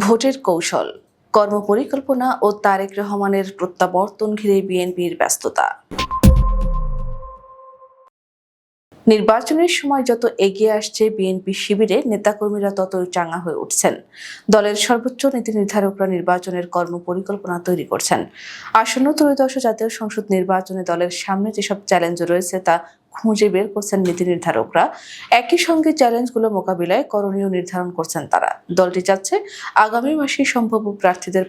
ভোটের কৌশল কর্মপরিকল্পনা ও তারেক রহমানের প্রত্যাবর্তন ঘিরে বিএনপির ব্যস্ততা। নির্বাচনের সময় যত এগিয়ে আসছে বিএনপি শিবিরে, নেতাকর্মীরা ততই চাঙ্গা হয়ে উঠছেন। দলের সর্বোচ্চ নীতি নির্ধারকরা নির্বাচনের কর্ম পরিকল্পনা তৈরি করছেন। আসন্ন ত্রয়োদশ জাতীয় সংসদ নির্বাচনে দলের সামনে যেসব চ্যালেঞ্জ রয়েছে তা খুঁজে বের করছেন নীতি নির্ধারকরা। একই সঙ্গে চ্যালেঞ্জগুলো মোকাবিলায় করণীয় নির্ধারণ করছেন তারা। দলটি চাচ্ছে আগামী মাসে সম্ভাব্য প্রার্থীদের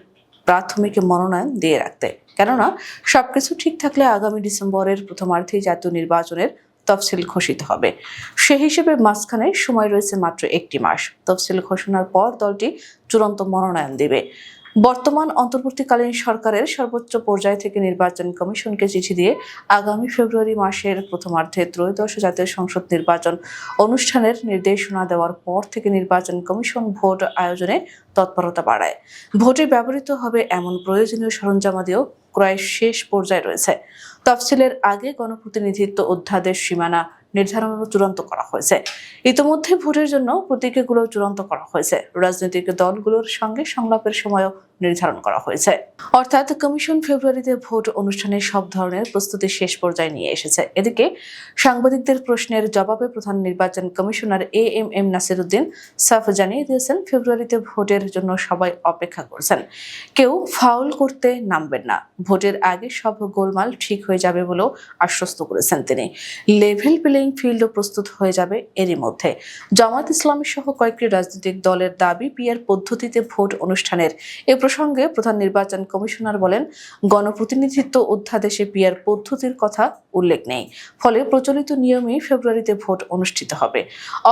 প্রাথমিক মনোনয়ন দিয়ে রাখতে। কেননা, সবকিছু ঠিক থাকলে আগামী ডিসেম্বরের প্রথমার্ধেই জাতীয় নির্বাচনের তফসিল ঘোষিত হবে। সে হিসেবে মাঝখানে সময় রয়েছে মাত্র একটি মাস। তফসিল ঘোষণার পর দলটি চূড়ান্ত মনোনয়ন দেবে। বর্তমান অন্তর্বর্তীকালীন সরকারের সর্বোচ্চ পর্যায় থেকে নির্বাচন কমিশনকে চিঠি দিয়ে আগামী ফেব্রুয়ারি মাসের প্রথমার্ধে ত্রয়োদশ জাতীয় সংসদ নির্বাচন অনুষ্ঠানের নির্দেশনা দেওয়ার পর থেকে নির্বাচন কমিশন ভোট আয়োজনে তৎপরতা বাড়ায়। ভোটে ব্যবহৃত হবে এমন প্রয়োজনীয় সরঞ্জামাদিও ক্রয় শেষ পর্যায়ে রয়েছে। তফসিলের আগে গণপ্রতিনিধিত্ব অধ্যাদেশ সীমানা নির্ধারণও চূড়ান্ত করা হয়েছে। ইতিমধ্যে ভোটের জন্য প্রতীকগুলো চূড়ান্ত করা হয়েছে। রাজনৈতিক দলগুলোর সঙ্গে সংলাপের সময়ও নির্ধারণ করা হয়েছে। অর্থাৎ কমিশন ফেব্রুয়ারিতে ভোট অনুষ্ঠানের সব ধরনের প্রস্তুতি শেষ পর্যায়ে নিয়ে এসেছে। এদিকে সাংবাদিকদের প্রশ্নের জবাবে প্রধান নির্বাচন commissioner A M M Nasiruddin সাফ জানিয়ে দিয়েছেন, ফেব্রুয়ারিতে ভোটের জন্য সবাই অপেক্ষা করছেন। কেউ ফাউল করতে নামবেন না। ভোটের আগে সব গোলমাল ঠিক হয়ে যাবে বলেও আশ্বস্ত করেছেন তিনি। লেভেল প্লেইং ফিল্ডও প্রস্তুত হয়ে যাবে এরই মধ্যে। জামাত ইসলামী সহ কয়েকটি রাজনৈতিক দলের দাবি, পিয়ার পদ্ধতিতে ভোট অনুষ্ঠানের এ প্রসঙ্গে প্রধান নির্বাচন কমিশনার বলেন, গণপ্রতিনিধিত্ব অধ্যাদেশে বিয়ার পদ্ধতির কথা উল্লেখ নেই। ফলে প্রচলিত নিয়মেই ফেব্রুয়ারিতে ভোট অনুষ্ঠিত হবে।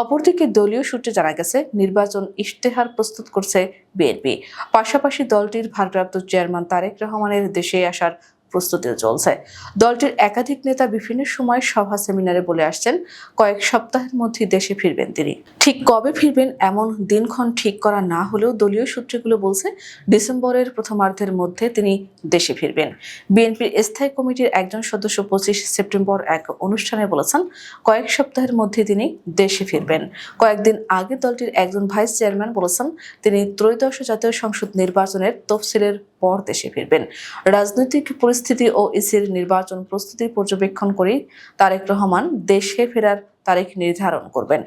অপরদিকে দলীয় সূত্রে জানা গেছে, নির্বাচন ইশতেহার প্রস্তুত করছে বিএনপি। পাশাপাশি দলটির ভারপ্রাপ্ত চেয়ারম্যান তারেক রহমানের দেশে আসার প্রস্তুতিও চলছে। দলটির একাধিক নেতা বিভিন্ন সময় সভা সেমিনারে বলে আসছেন, কয়েক সপ্তাহের মধ্যে দেশে ফিরবেন তিনি। ঠিক কবে ফিরবেন এমন দিনক্ষণ ঠিক করা না হলেও দলীয় সূত্রগুলো বলছে, ডিসেম্বরের প্রথমার্ধের মধ্যে তিনি দেশে ফিরবেন। বিএনপির স্থায়ী কমিটির একজন সদস্য পঁচিশ সেপ্টেম্বর এক অনুষ্ঠানে বলেছেন, কয়েক সপ্তাহের মধ্যে তিনি দেশে ফিরবেন। কয়েকদিন আগে দলটির একজন ভাইস চেয়ারম্যান বলেছেন, তিনি ত্রয়োদশ জাতীয় সংসদ নির্বাচনের তফসিলের পর দেশে ফিরবেন। রাজনৈতিক পরিস্থিতি ও ইসির নির্বাচন প্রস্তুতি পর্যবেক্ষণ করেই তারেক রহমান দেশে ফেরার তারিখ নির্ধারণ করবেন।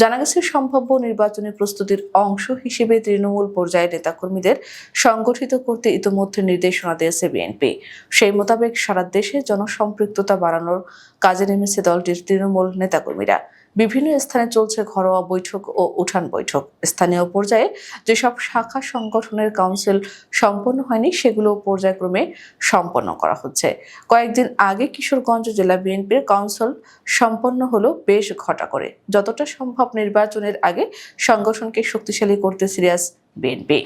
জানা গেছে, সম্ভাব্য নির্বাচনী প্রস্তুতির অংশ হিসেবে তৃণমূল পর্যায়ের নেতাকর্মীদের সংগঠিত করতে ইতোমধ্যে নির্দেশনা দিয়েছে বিএনপি। সেই মোতাবেক সারা দেশে জনসম্পৃক্ততা বাড়ানোর কাজে নেমেছে দলটির তৃণমূল নেতাকর্মীরা। বিভিন্ন স্থানে চলছে ঘরোয়া বৈঠক ও উঠান বৈঠক। স্থানীয় পর্যায়ে যেসব শাখা সংগঠনের কাউন্সিল সম্পন্ন হয়নি, সেগুলো পর্যায়ক্রমে সম্পন্ন করা হচ্ছে। কয়েকদিন আগে কিশোরগঞ্জ জেলা বিএনপির কাউন্সিল সম্পন্ন হলো বেশ ঘটা করে। যতটা সম্ভব নির্বাচনের আগে সংগঠনকে শক্তিশালী করতে সিরিয়াস বিএনপি।